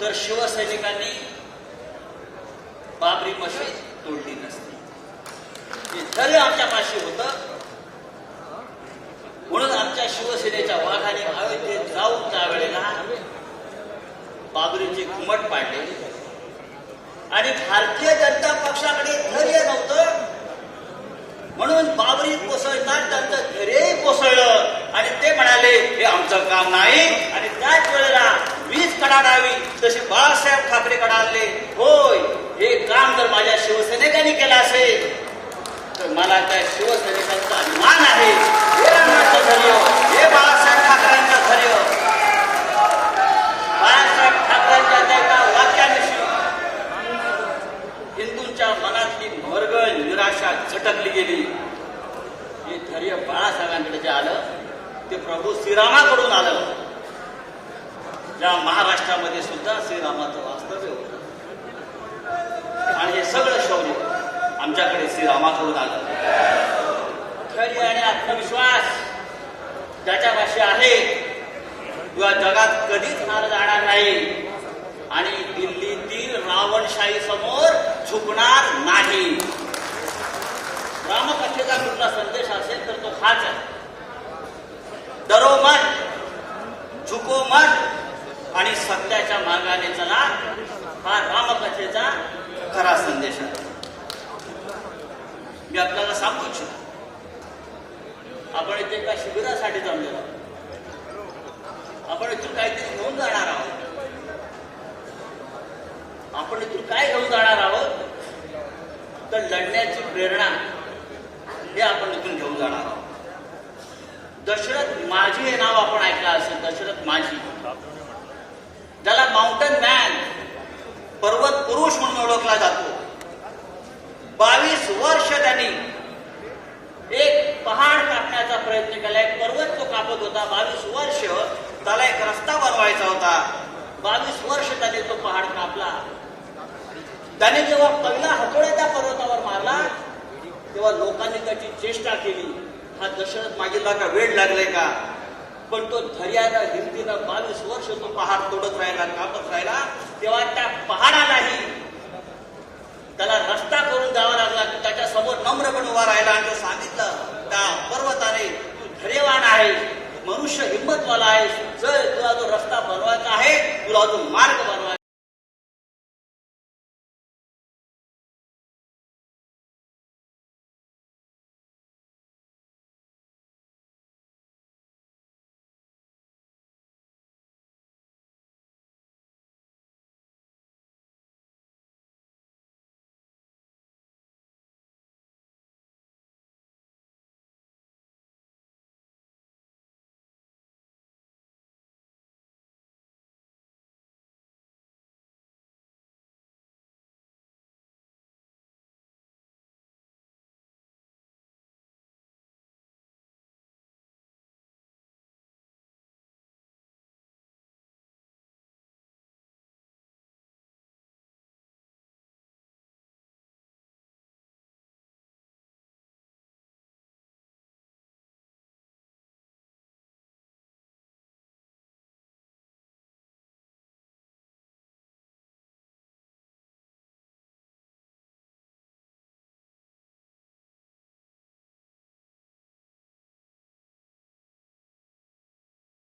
तर शिवसैनिकांनी बाबरी मशीद तोडली नसती. हे आमच्या पाशी होतं म्हणून आमच्या शिवसेनेच्या वाघाने अयोध्येत जाऊन त्यावेळेला बाबरीचे घुमट पाडले. आणि भारतीय जनता पक्षाकडे धैर्य नव्हतं. म्हणून बाबरी कोसळतात त्यांचं घरेही कोसळलं. आणि ते म्हणाले हे आमचं काम नाही आणि त्याच वेळेला वीज कडाडावी तशी बाळासाहेब ठाकरे कडाडले होय हे काम जर माझ्या शिवसैनिकांनी केलं असेल तर मला त्या शिवसैनिकांचा अभिमान आहे? हे हे बाळासाहेब ठाकरेंचं धैर्य बाळासाहेब ठाकरेंच्या त्या एका वाक्याविषयी हिंदूंच्या मनातली मरगळ निराशा झटकली गेली. हे धैर्य बाळासाहेबांकडे जे आलं ते प्रभू श्रीरामाकडून आलं. ज्या महाराष्ट्रामध्ये सुद्धा श्रीरामाचं वास्तव्य होतं. आणि हे सगळं शौर्य. श्रीरामाकडून आलं. धैर्य आणि आत्मविश्वास ज्याच्यापाशी आहे किंवा जगात कधीच हार जाणार नाही. आणि दिल्लीतील रावणशाही समोर झुकणार नाही. रामकथेचा कुठला संदेश असेल तर तो हाच आहे. डरो मत झुको मत आणि सत्याच्या मार्गाने चला हा रामकथेचा खरा संदेश आहे. मी आपल्याला सांगू इच्छितो. आपण इथे एका शिबिरासाठी जमलेलो आहोत. आपण इथून काहीतरी घेऊन जाणार आहोत. आपण इथून काय घेऊन जाणार आहोत? तर लढण्याची प्रेरणा हे आपण इथून घेऊन जाणार आहोत. दशरथ माझी हे नाव आपण ऐकलं असेल दशरथ माझी. ज्याला माउंटन मॅन पर्वत पुरुष म्हणून ओळखला जातो. बावीस वर्ष त्यांनी एक पहाड कापण्याचा प्रयत्न केला एक पर्वत तो कापत होता बावीस वर्ष त्याला एक रस्ता बनवायचा होता. बावीस वर्ष त्याने तो पहाड कापला. त्याने जेव्हा पहिला हातोड्या त्या पर्वतावर मारला तेव्हा लोकांनी त्याची चेष्टा केली. हा दशरथ मागील का वेळ लागलाय का? पण तो धैर्यानं हिमतीनं बावीस वर्ष तो पहाड तोडत राहिला कापत राहिला. तेव्हा त्या पहाडालाही त्याला रस्ता करून द्यावा लागला त्याच्यासमोर नम्रपणे उभा राहिला आणि सांगितलं त्या पर्वताने तू धैर्यवान आहे मनुष्य हिंमतवाला आहे. जर तुला जो रस्ता बनवायचा आहे तुला जो मार्ग बनवायचा